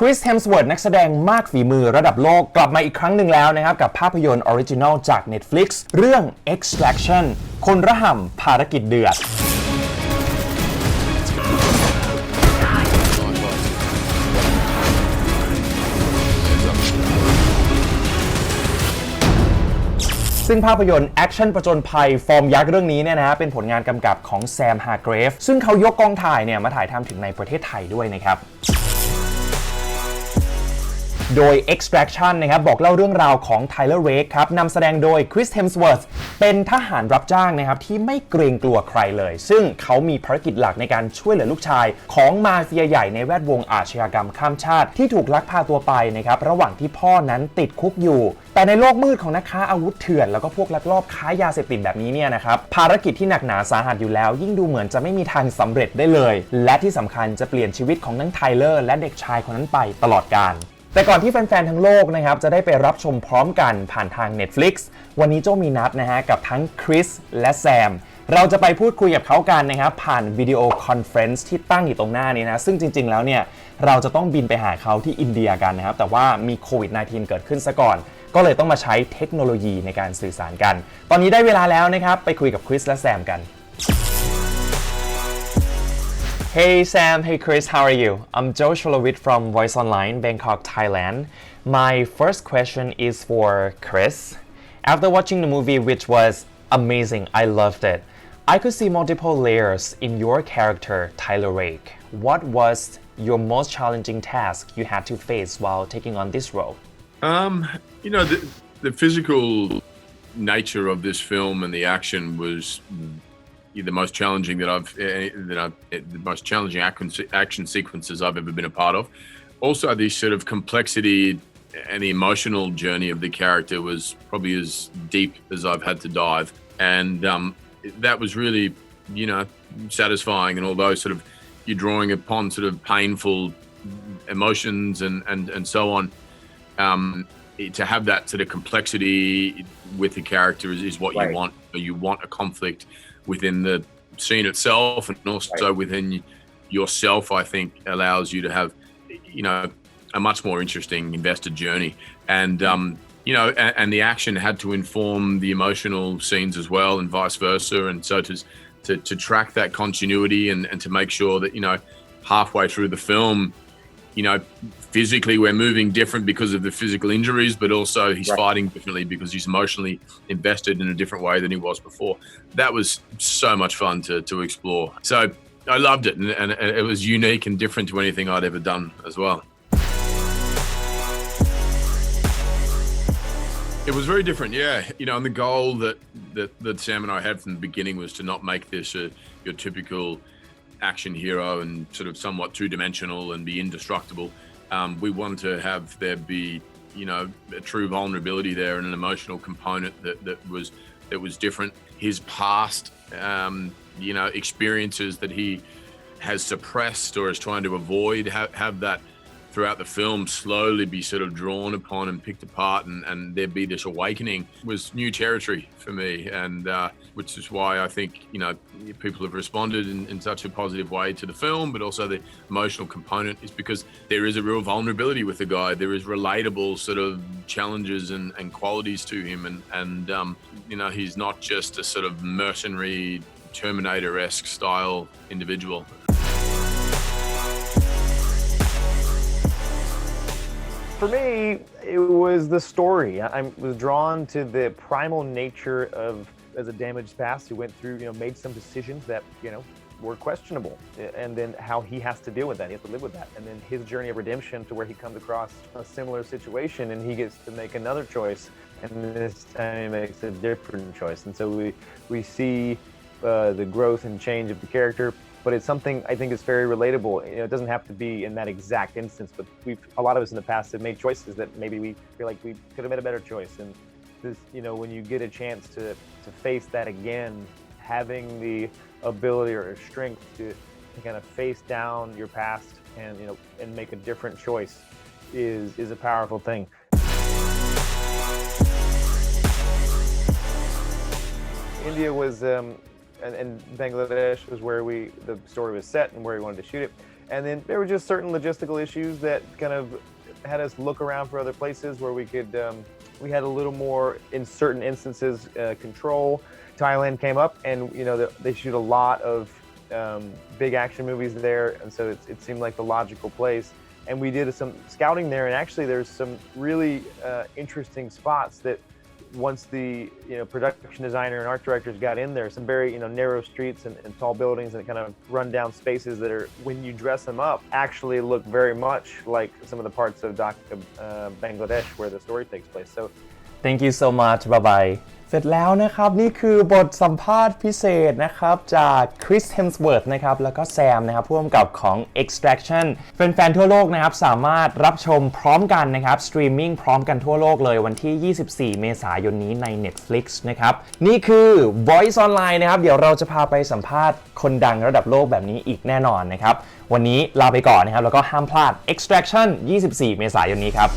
คริสเฮมสเวิร์ดนักแสดงมากฝีมือระดับโลกกลับมาอีกครั้งหนึ่งแล้วนะครับ กับภาพยนตร์ออริจินอลจาก Netflix เรื่อง Extraction คนระห่ำภารกิจเดือด ซึ่งภาพยนตร์แอคชั่นประจนภัย ฟอร์มยักษ์เรื่องนี้เนี่ยนะฮะเป็นผลงานกำกับของแซมฮาร์เกรฟซึ่งเขายกกองถ่ายเนี่ยมาถ่ายทำถึงในประเทศไทยด้วยนะครับ โดย Extraction นะครับบอกเล่าเรื่องราวของ Tyler Rake ครับนำแสดงโดย Chris Hemsworth เป็นทหารรับจ้างนะครับที่ไม่เกรงกลัวใครเลย ซึ่งเขามีภารกิจหลักในการช่วยเหลือลูกชาย ของมาเฟียใหญ่ในแวดวงอาชญากรรมข้ามชาติ ที่ถูกลักพาตัวไปนะครับระหว่างที่พ่อนั้นติดคุกอยู่ แต่ในโลกมืดของนักค้าอาวุธเถื่อนแล้วก็พวกลักลอบค้ายาเสพติดแบบนี้เนี่ยนะครับภารกิจที่หนักหนาสาหัสอยู่แล้ว ยิ่งดูเหมือนจะไม่มีทางสำเร็จได้เลย และที่สำคัญจะเปลี่ยนชีวิตของทั้งไทเลอร์และเด็กชายคนนั้นไปตลอดกาล แต่ก่อนที่แฟน ๆ ทั้งโลกนะครับ จะได้ไปรับชมพร้อมกันผ่านทาง Netflix วันนี้โจมีนัดนะฮะ กับทั้งคริสและแซม เราจะไปพูดคุยกับเขากันนะครับ ผ่านวิดีโอคอนเฟรนซ์ที่ตั้งอยู่ตรงหน้านี้นะ ซึ่งจริง ๆ แล้วเนี่ย เราจะต้องบินไปหาเขาที่อินเดียกันนะครับ แต่ว่ามีโควิด -19 เกิดขึ้นซะก่อน ก็เลยต้องมาใช้เทคโนโลยีในการสื่อสารกัน ตอนนี้ได้เวลาแล้วนะครับไปคุยกับคริสและแซมกัน Hey Sam, hey Chris, how are you? I'm Joe Sholowit from Voice Online, Bangkok, Thailand. My first question is for Chris. After watching the movie, which was amazing, I loved it. I could see multiple layers in your character, Tyler Rake. What was your most challenging task you had to face while taking on this role? Um, you know, the, the physical nature of this film and the action was the most challenging that I've eh, that I've eh, the most challenging action, action sequences I've ever been a part of. Also, the sort of complexity and the emotional journey of the character was probably as deep as I've had to dive, and um, that was really, you know, satisfying. And although sort of you're drawing upon sort of painful emotions and and and so on, um, to have that sort of complexity with the character is, is what Right. you want. You want a conflict within the scene itself and also within yourself i think allows you to have you know a much more interesting invested journey. And um you know and, and the action had to inform the emotional scenes as well and vice versa. And so to to, to track that continuity and, and to make sure that you know halfway through the film you know, physically we're moving different because of the physical injuries, but also he's Right. fighting differently because he's emotionally invested in a different way than he was before. That was so much fun to, to explore. So I loved it, and, and it was unique and different to anything I'd ever done as well. It was very different, yeah. You know, and the goal that, that that Sam and I had from the beginning was to not make this a, your typical action hero and sort of somewhat two-dimensional and be indestructible. Um, we wanted to have there be, you know, a true vulnerability there and an emotional component that, that was that was different. His past, um, you know, experiences that he has suppressed or is trying to avoid have, have that throughout the film slowly be sort of drawn upon and picked apart and, and there be this awakening was new territory for me and uh, which is why i think you know people have responded in, in such a positive way to the film but also the emotional component is because there is a real vulnerability with the guy. There is relatable sort of challenges and, and qualities to him. And and um, you know he's not just a sort of mercenary terminator-esque style individual. For me, it was the story. I I was drawn to the primal nature of as a damaged past who went through, you know, made some decisions that, you know, were questionable. And then how he has to deal with that. He has to live with that. And then his journey of redemption to where he comes across a similar situation and he gets to make another choice. And this time he makes a different choice. And so we we see uh, the growth and change of the character, but it's something I think is very relatable. You know, it doesn't have to be in that exact instance, but we've a lot of us in the past have made choices that maybe we feel like we could have made a better choice. And this, you know, when you get a chance to to face that again, having the ability or strength to, to kind of face down your past and you know and make a different choice is is a powerful thing. India was um, and, and Bangladesh was where we the story was set and where we wanted to shoot it. And then there were just certain logistical issues that kind of had us look around for other places where we could, um, we had a little more, in certain instances, uh, control. Thailand came up, and you know the, they shoot a lot of um, big action movies there, and so it, it seemed like the logical place. And we did some scouting there, and actually there's some really uh, interesting spots that once the you know production designer and art directors got in there, some very you know narrow streets and, and tall buildings and kind of run down spaces that are when you dress them up actually look very much like some of the parts of Dhaka, uh, Bangladesh where the story takes place. So Thank you so much บายบายเสร็จแล้วนะครับ นี่คือบทสัมภาษณ์พิเศษนะครับ จากคริสเฮมส์เวิร์ธนะครับ แล้วก็แซมนะครับผู้กำกับของ Extraction แฟนๆทั่วโลกนะครับ สามารถรับชมพร้อมกันนะครับ สตรีมมิ่งพร้อมกันทั่วโลกเลยวันที่ 24 เมษายนนี้ใน Netflix นะครับ นี่คือ Voice Online นะครับ เดี๋ยวเราจะพาไปสัมภาษณ์คนดังระดับโลกแบบนี้อีกแน่นอนนะครับ วันนี้ลาไปก่อนนะครับแล้วก็ห้ามพลาด Extraction 24 เมษายนนี้ครับ